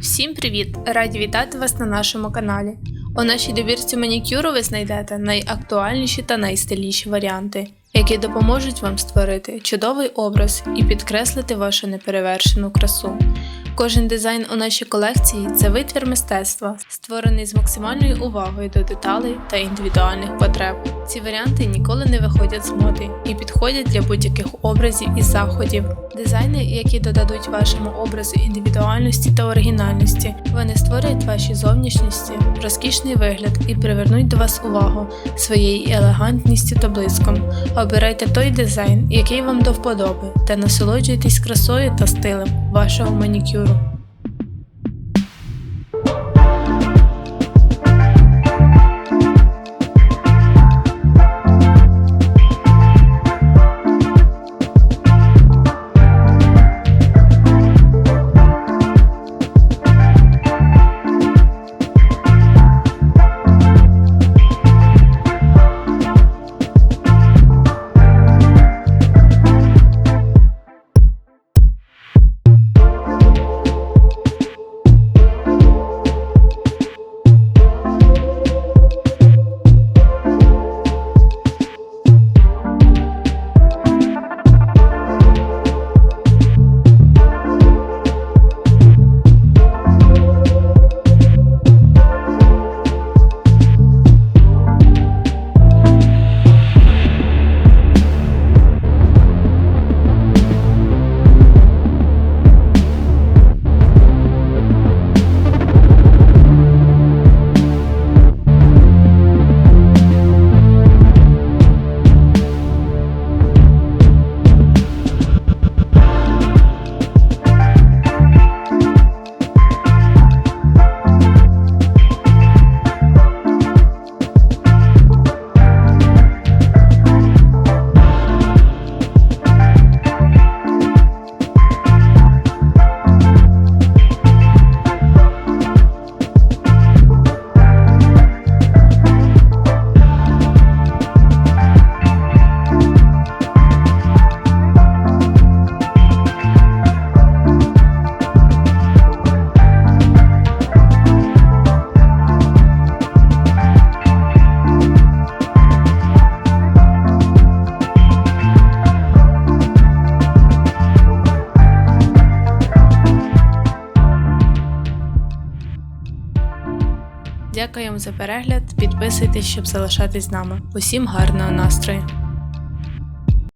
Всім привіт! Раді вітати вас на нашому каналі. У нашій довірці манікюру ви знайдете найактуальніші та найстильніші варіанти які допоможуть вам створити чудовий образ і підкреслити вашу неперевершену красу. Кожен дизайн у нашій колекції це витвір мистецтва, створений з максимальною увагою до деталей та індивідуальних потреб. Ці варіанти ніколи не виходять з моди і підходять для будь-яких образів і заходів. Дизайни, які додадуть вашому образу індивідуальності та оригінальності, вони створять вашій зовнішності розкішний вигляд і привернуть до вас увагу своєю елегантністю та блиском. Обирайте той дизайн, який вам до вподоби, та насолоджуйтесь красою та стилем вашого манікюру. Дякуємо за перегляд. Підписуйтесь, щоб залишатись з нами. Усім гарного настрою!